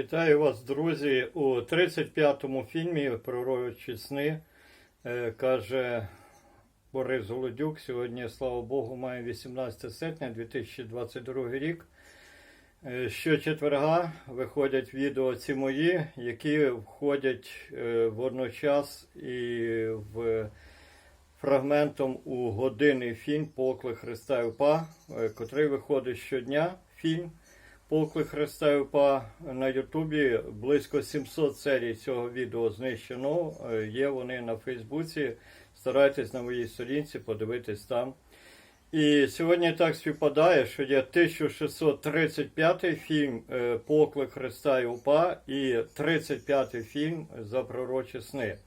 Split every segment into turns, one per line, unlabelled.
Вітаю вас, друзі. У 35-му фільмі Пророчі сни е, каже Борис Голодюк. Сьогодні, слава Богу, має 18 серпня 2022 рік. Е, Щочетверга виходять відео ці мої, які входять е, водночас і в фрагментом у годинний фільм Поклик Христа і УПА, котрий виходить щодня. Фільм Поклик Христа і УПА на Ютубі. Близько 700 серій цього відео знищено. Е, Є вони на Фейсбуці. Старайтесь на моїй сторінці подивитись там. І сьогодні так співпадає, що є 1635 фільм е, Поклик Христа і УПА і 35 фільм за пророчі сни.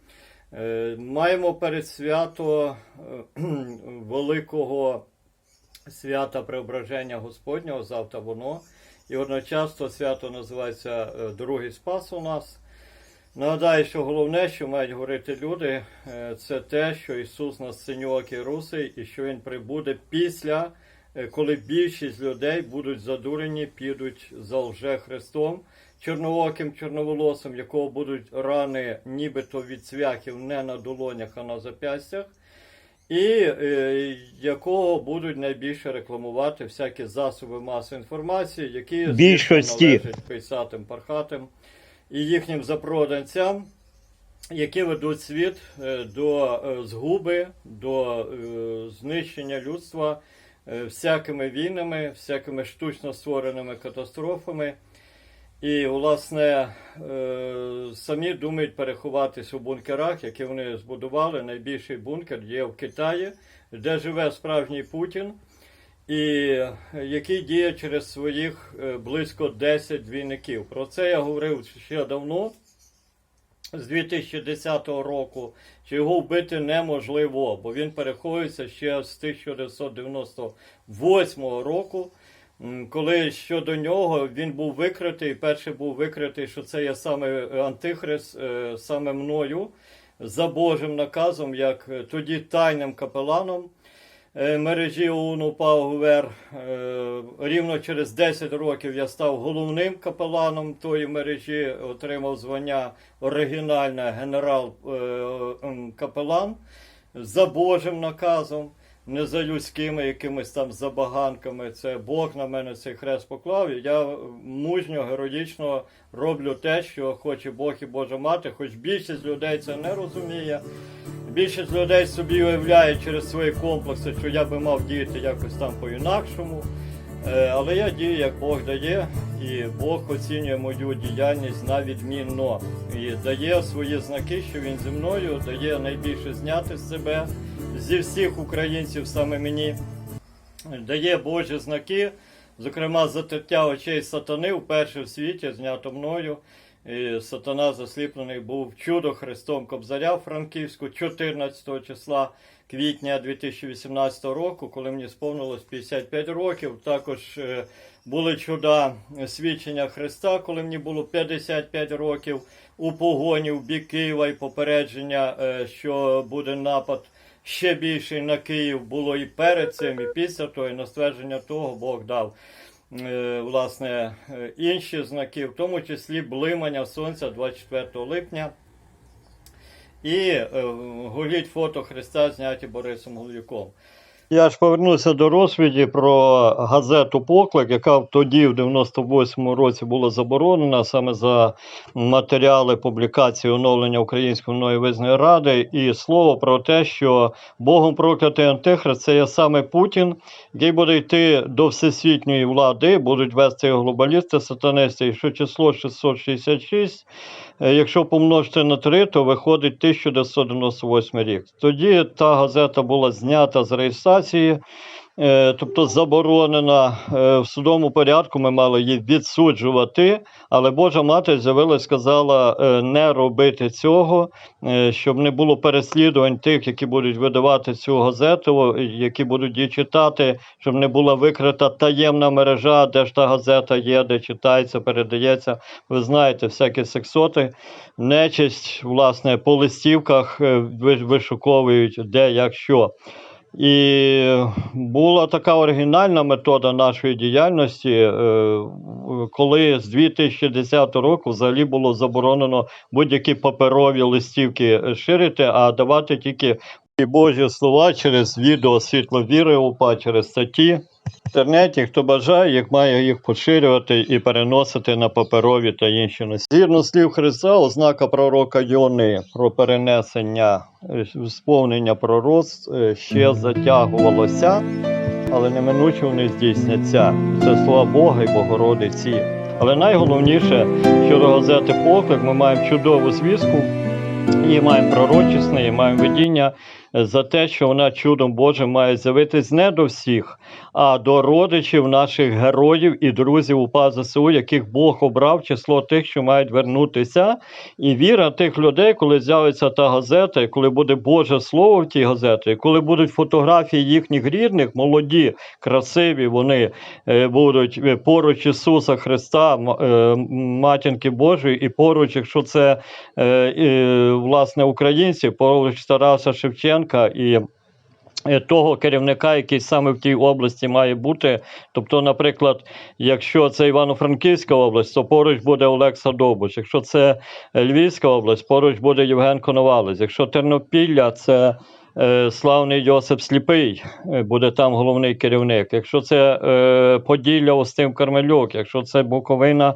Е, Маємо перед свято великого свята Преображення Господнього, завтра воно. І одночасно свято називається е, Другий Спас у нас. Нагадаю, що головне, що мають говорити люди, е, це те, що Ісус нас синьоокий русий і що Він прибуде після, е, коли більшість людей будуть задурені, підуть за лже Христом, чорнооким, чорноволосим, якого будуть рани нібито від цвяхів не на долонях, а на запястях, і е, якого будуть найбільше рекламувати всякі засоби масової інформації, які
Більшості.
належать писатим пархатим і їхнім запроданцям, які ведуть світ е, до е, згуби, до е, знищення людства е, всякими війнами, всякими штучно створеними катастрофами. І, власне, е, самі думають переховатись у бункерах, які вони збудували. Найбільший бункер є в Китаї, де живе справжній Путін, і який діє через своїх е, близько 10 двійників. Про це я говорив ще давно, з 2010 року, що його вбити неможливо, бо він переховується ще з 1998 року. Коли щодо нього він був викритий, перший був викритий, що це є саме Антихрист, е, саме мною, за Божим наказом, як е, тоді тайним капеланом е, мережі ОУН УПА. Е, Рівно через 10 років я став головним капеланом тої мережі, отримав звання оригінальне генерал-капелан за Божим наказом не за людськими якимись там забаганками. Це Бог на мене цей хрест поклав. Я мужньо, героїчно роблю те, що хоче Бог і Божа мати, хоч більшість людей це не розуміє. Більшість людей собі уявляє через свої комплекси, що я би мав діяти якось там по-інакшому. Е, Але я дію, як Бог дає, і Бог оцінює мою діяльність на відмінно. І дає свої знаки, що він зі мною дає найбільше зняти з себе зі всіх українців саме мені. Дає Божі знаки, зокрема, затиття очей сатани вперше в світі, знято мною. І сатана засліплений був чудо Христом Кобзаря в Франківську 14 числа квітня 2018 року, коли мені сповнилось 55 років. Також е, були чуда свідчення Христа, коли мені було 55 років у погоні в бік Києва і попередження, е, що буде напад ще більший на Київ було і перед цим, і після того, і на ствердження того Бог дав. е, Власне, е, інші знаки, в тому числі блимання сонця 24 липня. І е, голіть фото Христа, зняті Борисом Голюком. Я ж повернуся до розповіді про газету Поклик, яка тоді, в 98-му році, була заборонена саме за матеріали публікації оновлення Української визнаної ради, і слово про те, що Богом проклятий Антихрист це є саме Путін, який буде йти до всесвітньої влади, будуть вести його глобалісти, сатанисти, що число 666, е, якщо помножити на 3, то виходить 1998 рік. Тоді та газета була знята з реєстрації. Е, Тобто заборонена е, в судовому порядку, ми мали її відсуджувати, але Божа мати з'явилась, сказала е, не робити цього, щоб не було переслідувань тих, які будуть видавати цю газету, які будуть її читати, щоб не була викрита таємна мережа, де ж та газета є, де читається, передається. Ви знаєте, всякі сексоти, нечисть, власне, по листівках вишуковують де як що. І була така оригінальна метода нашої діяльності, е, коли з 2010 року взагалі було заборонено будь-які паперові листівки ширити, а давати тільки Божі слова через відео світло віри УПА, через статті. В інтернеті, хто бажає, як має їх поширювати і переносити на паперові та інші носії. Згідно слів Христа, ознака пророка Йони про перенесення е, сповнення пророцтв е, ще затягувалося, але неминуче вони здійсняться. Це слова Бога і Богородиці. Але найголовніше, щодо газети Поклик, ми маємо чудову звістку. І маємо пророчісне, і маємо видіння за те, що вона чудом Божим має з'явитись не до всіх, а до родичів наших героїв і друзів УПА ЗСУ, яких Бог обрав, число тих, що мають вернутися. І віра тих людей, коли з'явиться та газета, коли буде Боже Слово в тій газеті, коли будуть фотографії їхніх рідних, молоді, красиві, вони е, будуть е, поруч Ісуса Христа, е, матінки Божої, і поруч, якщо це власне українці, поруч Тараса Шевченка і. е, Того керівника, який саме в тій області має бути. Тобто, наприклад, якщо це Івано-Франківська область, то поруч буде Олекса Довбуш. Якщо це Львівська область, поруч буде Євген Коновалець. Якщо Тернопілля, це славний Йосип Сліпий, е, буде там головний керівник. Якщо це е, Поділля Остим Кармелюк, якщо це Буковина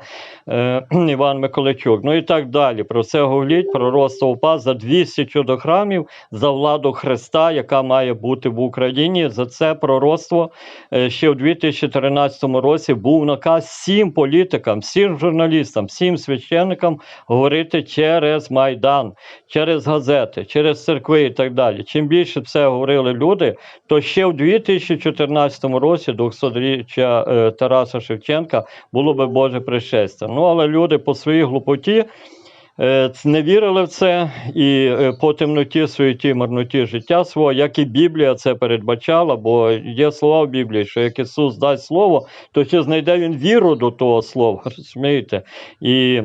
е, Іван Миколайчук, ну і так далі. Про це говорять пророцтво УПА за 200 чудохрамів за владу Христа, яка має бути в Україні. За це пророцтво е, ще в 2013 році був наказ всім політикам, всім журналістам, всім священникам говорити через Майдан, через газети, через церкви і так далі. Чим більше це говорили люди, то ще в 2014 році, 200-річчя е, Тараса Шевченка, було би Боже пришестя. Ну але люди по своїй глупоті. е, Не вірили в це і е, по темноті, суеті, марноті життя свого, як і Біблія це передбачала, бо є слова в Біблії, що як Ісус дасть слово, то чи знайде він віру до того слова, розумієте? І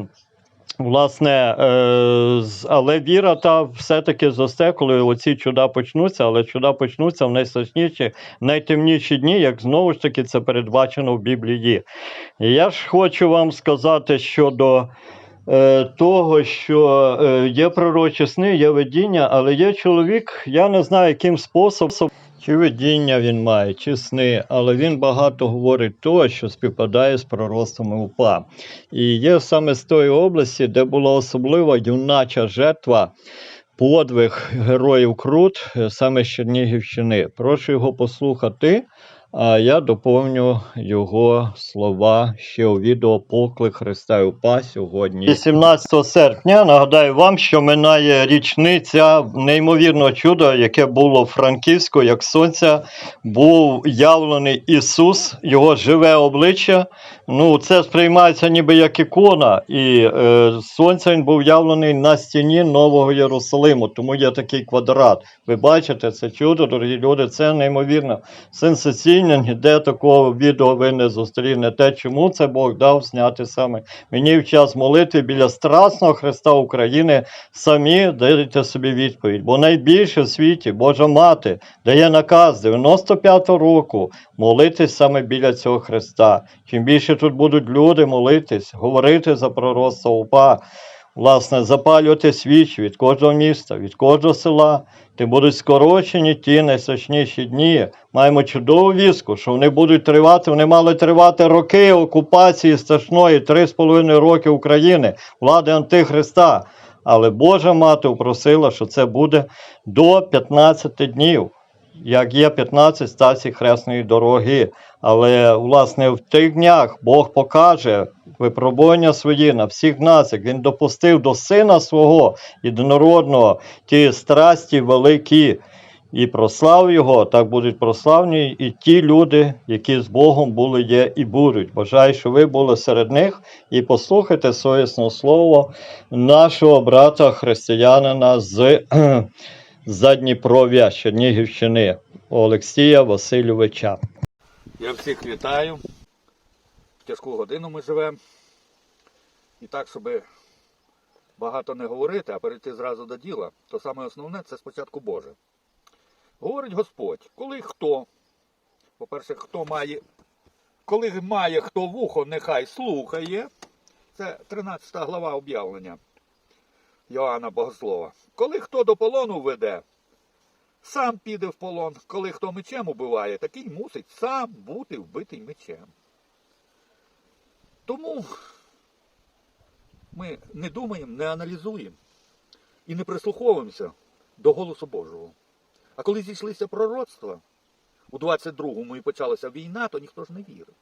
Власне, е, але віра та все-таки зросте, коли оці чуда почнуться, але чуда почнуться в найстрашніші, найтемніші дні, як знову ж таки це передбачено в Біблії. Я ж хочу вам сказати щодо е, того, що е, є пророчі сни, є видіння, але є чоловік, я не знаю, яким способом. Чи видіння він має, чи сни, але він багато говорить того, що співпадає з пророцтвами УПА. І є саме з тої області, де була особлива юнача жертва, подвиг героїв Крут, е, саме з Чернігівщини. Прошу його послухати, а я доповню його слова ще у відео Поклик Христа і УПА сьогодні. 18 серпня нагадаю вам, що минає річниця неймовірного чуда, яке було в Франківську, як сонця був явлений Ісус, його живе обличчя. Ну, це сприймається ніби як ікона, і е, сонця він був явлений на стіні Нового Єрусалиму, тому є такий квадрат. Ви бачите це чудо, дорогі люди, це неймовірно сенсаційно. Ніде такого відео ви не зустрінете. Чому це Бог дав зняти саме мені в час молитви біля страсного Христа України? Самі дайте собі відповідь. Бо найбільше в світі Божа мати дає наказ 95-го року молитись саме біля цього Христа. Чим більше тут будуть люди молитись, говорити за пророцтво УПА, власне, запалювати свічі від кожного міста, від кожного села, тим будуть скорочені ті найстрашніші дні. Маємо чудову віску, що вони будуть тривати, вони мали тривати роки окупації страшної, три з половиною роки України, влади Антихриста. Але Божа мати упросила, що це буде до 15 днів як є 15 стацій хресної дороги. Але власне в тих днях Бог покаже випробування свої на всіх нас, як він допустив до сина свого єдинородного ті страсті великі. І прослав його, так будуть прославні і ті люди, які з Богом були, є і будуть. Бажаю, що ви були серед них і послухайте совісне слово нашого брата християнина з Задніпров'я Чернігівщини Олексія Васильовича.
Я всіх вітаю. В тяжку годину ми живемо. І так, щоб багато не говорити, а перейти зразу до діла, то саме основне це спочатку Боже. Говорить Господь, коли хто, по-перше, хто має, коли має хто вухо, нехай слухає. Це 13 глава об'явлення Йоанна Богослова. Коли хто до полону веде, сам піде в полон. Коли хто мечем убиває, такий мусить сам бути вбитий мечем. Тому ми не думаємо, не аналізуємо і не прислуховуємося до голосу Божого. А коли зійшлися пророцтва, у 22-му і почалася війна, то ніхто ж не вірив.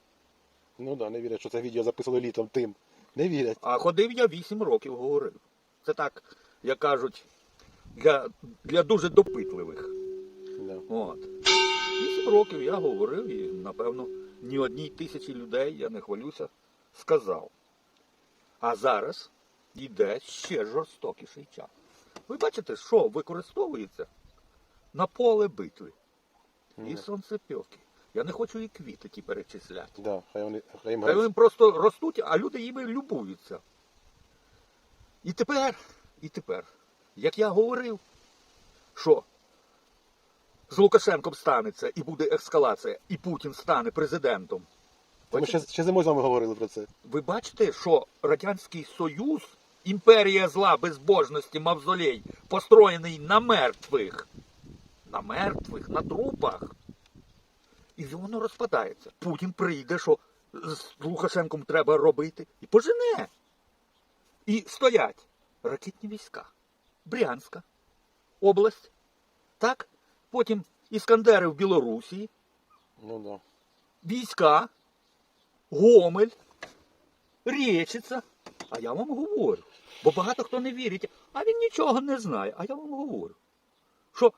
Ну да, не вірять, що це відео записували літом тим. Не вірять.
А ходив я 8 років, говорив. Це так, як кажуть, для, для дуже допитливих.
Да.
От. 8 років я говорив і, напевно, ні одній тисячі людей, я не хвалюся, сказав. А зараз йде ще жорстокіший час. Ви бачите, що використовується на поле битви і
Мгм.
сонцепьоки. Я не хочу і квіти ті перечисляти.
Да, хай вони хай їм
Хай вони просто ростуть, а люди їми любуються. І тепер, і тепер, як я говорив, що з Лукашенком станеться і буде ескалація, і Путін стане президентом.
Ми ще, ще зимою з вами говорили про це.
Ви бачите, що Радянський Союз, імперія зла, безбожності, мавзолей, построєний на мертвих, на мертвих, на трупах. І воно розпадається. Путін прийде, що з Лукашенком треба робити, і пожене. І стоять ракетні війська. Брянська область. Так? Потім Іскандери в Білорусі,
Ну да.
війська, Гомель, Рєчиця. А я вам говорю. Бо багато хто не вірить, а він нічого не знає. А я вам говорю. Що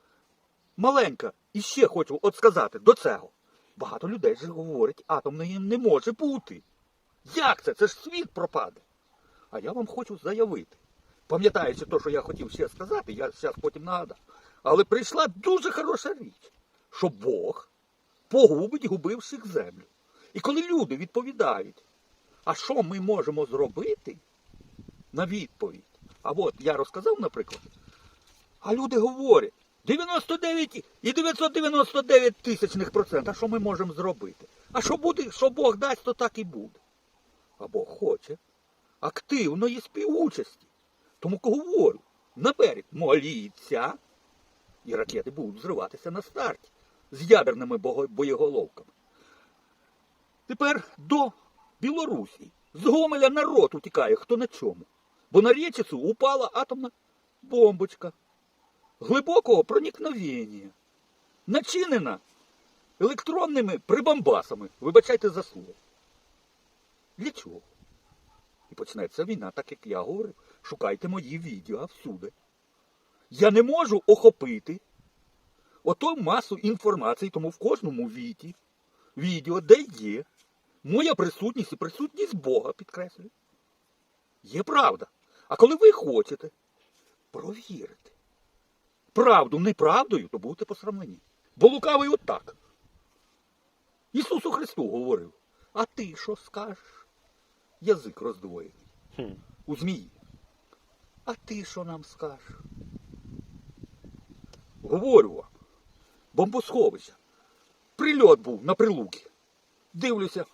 маленька, і ще хочу от сказати до цього. Багато людей же говорять, атомної не може бути. Як це? Це ж світ пропаде. А я вам хочу заявити. Пам'ятаючи те, що я хотів ще сказати, я зараз потім нагадав. Але прийшла дуже хороша річ, що Бог погубить губивших землю. І коли люди відповідають, а що ми можемо зробити на відповідь? А от я розказав, наприклад, а люди говорять, 99 і 999 тисячних процент, а що ми можемо зробити? А що буде, що Бог дасть, то так і буде. А Бог хоче активної співучасті. Тому говорю, наперед моліться, і ракети будуть зриватися на старті з ядерними боєголовками. Тепер до Білорусі. З Гомеля народ утікає, хто на чому. Бо на річицю упала атомна бомбочка глибокого проникновення, начинена електронними прибамбасами. Вибачайте за слово. Для чого? І почнеться війна, так як я говорив. Шукайте мої відео всюди. Я не можу охопити ото масу інформації, тому в кожному віді, відео, де є моя присутність і присутність Бога, підкреслюю. Є правда. А коли ви хочете провірити правду неправдою, то будете посрамлені. Бо лукавий отак. Ісусу Христу говорив, а ти що скажеш? Язик роздвоєний
Хм.
у змії. А ти що нам скажеш? Говорю вам, бомбосховище. Прильот був на прилуки. Дивлюся,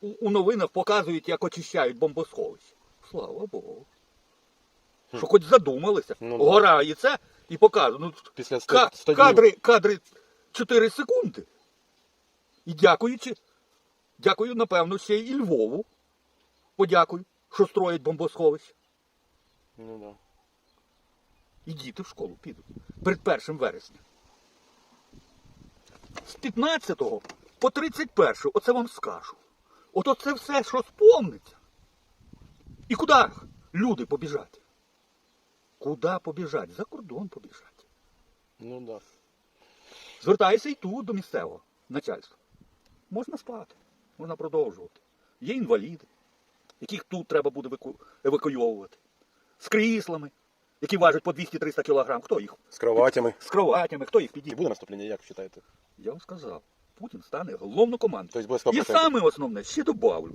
у, у- новинах показують, як очищають бомбосховище. Слава Богу. Що хоч задумалися.
Ну да.
Гора і це, і показують. Ну,
Після 100,
Ка-
100 днів.
кадри, кадри 4 секунди. І дякуючи, дякую, напевно, ще й Львову. Подякую, що строять бомбосховище.
Ну да.
І діти в школу підуть перед 1 вересня. З 15 по 31, оце вам скажу. Ото це все, що сповниться. І куди люди побіжать? Куди побіжать? За кордон побіжать.
Ну да.
Звертайся і тут до місцевого начальства. Можна спати, можна продовжувати. Є інваліди, яких тут треба буде евакуйовувати. З кріслами, які важать по 200-300 кілограм. Хто їх?
З кроватями.
З кроватями, хто їх підійде?
буде наступлення, як вважаєте?
Я вам сказав, Путін стане головнокомандуючим.
Тобто
І саме основне, ще добавлю,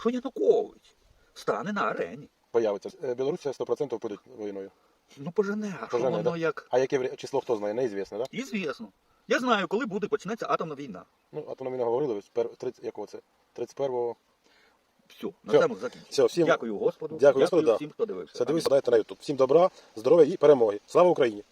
що Янукович стане на арені.
появиться. Е, Білорусі 100% підуть війною.
Ну пожене, а що воно
да?
як.
А яке число хто знає, неізвісно, так? Да?
І звісно. Я знаю, коли буде почнеться атомна війна.
Ну, а то нам і не говорили, пер- 30, якого це? 31-го.
Все, на
Всьо.
цьому закінчимо.
Все, всім-
Дякую Господу.
Дякую, Господу, да.
всім, хто дивився.
Все дивись, дайте на YouTube. Всім добра, здоров'я і перемоги. Слава Україні!